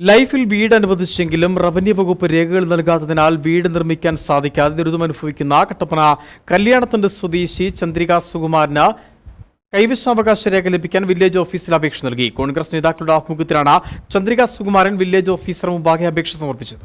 ലൈഫിൽ വീട് അനുവദിച്ചെങ്കിലും റവന്യൂ വകുപ്പ് രേഖകൾ നൽകാത്തതിനാൽ വീട് നിർമ്മിക്കാൻ സാധിക്കാതെ ദുരിതമനുഭവിക്കുന്ന കട്ടപ്പന കല്യാണത്തിന്റെ സ്വദേശി ചന്ദ്രിക സുകുമാരന് കൈവശാവകാശ രേഖ ലഭിക്കാൻ വില്ലേജ് ഓഫീസിൽ അപേക്ഷ നൽകി. കോൺഗ്രസ് നേതാക്കളുടെ ആഭിമുഖ്യത്തിലാണ് ചന്ദ്രിക സുകുമാരൻ വില്ലേജ് ഓഫീസർ മുമ്പാകെ അപേക്ഷ സമർപ്പിച്ചത്.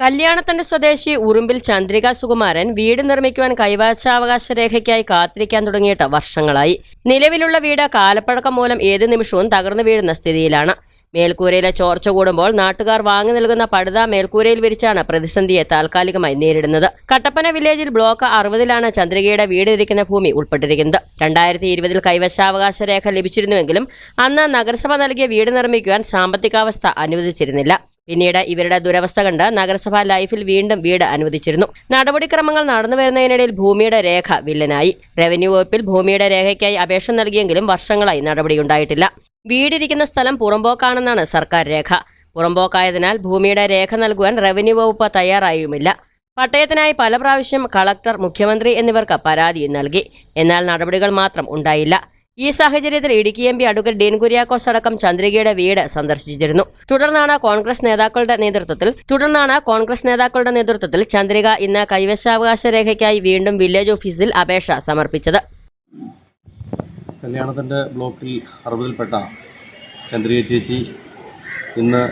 കല്യാണത്തിന്റെ സ്വദേശി ഉറുമ്പിൽ ചന്ദ്രിക സുകുമാരൻ വീട് നിർമ്മിക്കുവാൻ കൈവശാവകാശ രേഖയ്ക്കായി കാത്തിരിക്കാൻ തുടങ്ങിയിട്ട് വർഷങ്ങളായി. നിലവിലുള്ള വീട് കാലപ്പഴക്കം മൂലം ഏത് നിമിഷവും തകർന്നു വീഴുന്ന സ്ഥിതിയിലാണ്. മേൽക്കൂരയിലെ ചോർച്ച കൂടുമ്പോൾ നാട്ടുകാർ വാങ്ങി നൽകുന്ന പടുത മേൽക്കൂരയിൽ വിരിച്ചാണ് പ്രതിസന്ധിയെ താൽക്കാലികമായി നേരിടുന്നത്. കട്ടപ്പന വില്ലേജിൽ ബ്ലോക്ക് അറുപതിലാണ് ചന്ദ്രികയുടെ വീട് ഇരിക്കുന്ന ഭൂമി ഉൾപ്പെട്ടിരിക്കുന്നത്. രണ്ടായിരത്തി ഇരുപതിൽ കൈവശാവകാശ രേഖ ലഭിച്ചിരുന്നുവെങ്കിലും അന്ന് നഗരസഭ നൽകിയ വീട് നിർമ്മിക്കുവാൻ സാമ്പത്തികാവസ്ഥ അനുവദിച്ചിരുന്നില്ല. പിന്നീട് ഇവരുടെ ദുരവസ്ഥ കണ്ട് നഗരസഭ ലൈഫിൽ വീണ്ടും വീട് അനുവദിച്ചിരുന്നു. നടപടിക്രമങ്ങൾ നടന്നു വരുന്നതിനിടയിൽ ഭൂമിയുടെ രേഖ വില്ലനായി. റവന്യൂ വകുപ്പിൽ ഭൂമിയുടെ രേഖയ്ക്കായി അപേക്ഷ നൽകിയെങ്കിലും വർഷങ്ങളായി നടപടിയുണ്ടായിട്ടില്ല. വീടിരിക്കുന്ന സ്ഥലം പുറമ്പോക്കാണെന്നാണ് സർക്കാർ രേഖ. പുറമ്പോക്കായതിനാൽ ഭൂമിയുടെ രേഖ നൽകുവാൻ റവന്യൂ വകുപ്പ് തയ്യാറായുമില്ല. പട്ടയത്തിനായി പല പ്രാവശ്യം കളക്ടർ മുഖ്യമന്ത്രി എന്നിവർക്ക് പരാതി നൽകി. എന്നാൽ നടപടികൾ മാത്രം ഉണ്ടായില്ല. ഈ സാഹചര്യത്തിൽ Idukki M P advocate Dean Kuriakose അടക്കം ചന്ദ്രികയുടെ വീട് സന്ദർശിച്ചിരുന്നു. തുടർന്നാണ് കോൺഗ്രസ് നേതാക്കളുടെ നേതൃത്വത്തിൽ തുടർന്നാണ് കോൺഗ്രസ് നേതാക്കളുടെ നേതൃത്വത്തിൽ ചന്ദ്രിക ഇന്ന് കൈവശാവകാശ രേഖയ്ക്കായി വീണ്ടും വില്ലേജ് ഓഫീസിൽ അപേക്ഷ സമർപ്പിച്ചത്. കല്യാണത്തിന്റെ ബ്ലോക്കിൽ അറുപതിൽപ്പെട്ട ചന്ദ്രിക ചേച്ചി ഇന്ന്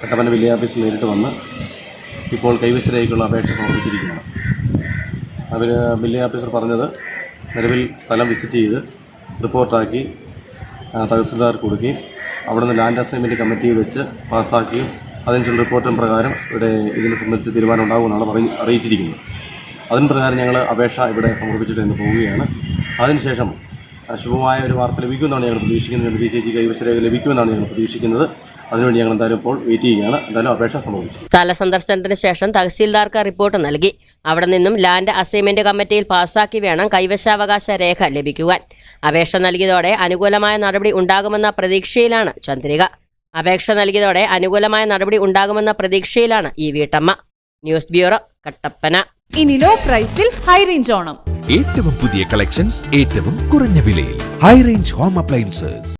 കട്ടപ്പന വില്ലേജ് ഓഫീസിൽ നേരിട്ട് വന്ന് ഇപ്പോൾ കൈവശരേഖയ്ക്കുള്ള അപേക്ഷ സമർപ്പിച്ചിരിക്കുകയാണ്. അവർ വില്ലേജ് ഓഫീസർ പറഞ്ഞത് നിലവിൽ സ്ഥലം വിസിറ്റ് ചെയ്ത് റിപ്പോർട്ടാക്കി തഹസിൽദാർക്ക് കൊടുക്കുകയും അവിടുന്ന് ലാൻഡ് അസൈൻമെന്റ് കമ്മിറ്റി വെച്ച് പാസ്സാക്കുകയും അതിനുള്ള റിപ്പോർട്ടും പ്രകാരം ഇവിടെ ഇതിനെ സംബന്ധിച്ച് തീരുമാനം ഉണ്ടാകുമെന്നാണ് പറഞ്ഞ് അറിയിച്ചിരിക്കുന്നത്. അതിന് പ്രകാരം ഞങ്ങൾ അപേക്ഷ ഇവിടെ സമർപ്പിച്ചിട്ട് ഇന്ന് പോവുകയാണ്. അതിനുശേഷം ശുഭമായ ഒരു വാർത്ത ലഭിക്കുമെന്നാണ് ഞങ്ങൾ പ്രതീക്ഷിക്കുന്നത്. ചന്ദ്രി ചേച്ചി കൈവശരേഖ ലഭിക്കുമെന്നാണ് ഞങ്ങൾ പ്രതീക്ഷിക്കുന്നത്. അതിനുവേണ്ടി ഞങ്ങൾ എന്തായാലും ഇപ്പോൾ വെയിറ്റ് ചെയ്യുകയാണ്. എന്തായാലും അപേക്ഷ സമർപ്പിച്ചു സ്ഥല സന്ദർശനത്തിന് ശേഷം തഹസീൽദാർക്ക് റിപ്പോർട്ട് നൽകി. അവിടെ നിന്നും ലാൻഡ് അസൈൻമെന്റ് കമ്മിറ്റിയിൽ പാസാക്കി വേണം കൈവശാവകാശ രേഖ ലഭിക്കുവാൻ. അപേക്ഷ നൽകിയതോടെ അനുകൂലമായ നടപടി ഉണ്ടാകുമെന്ന പ്രതീക്ഷയിലാണ് ചന്ദ്രിക. അപേക്ഷ നൽകിയതോടെ അനുകൂലമായ നടപടി ഉണ്ടാകുമെന്ന പ്രതീക്ഷയിലാണ് ഈ വീട്ടമ്മ. News bureau Kattappana. ഇനി ലോ പ്രൈസിൽ ഹൈ റേഞ്ച് ഓണം. ഏറ്റവും പുതിയ കളക്ഷൻസ് ഏറ്റവും കുറഞ്ഞ വിലയിൽ. High range home appliances.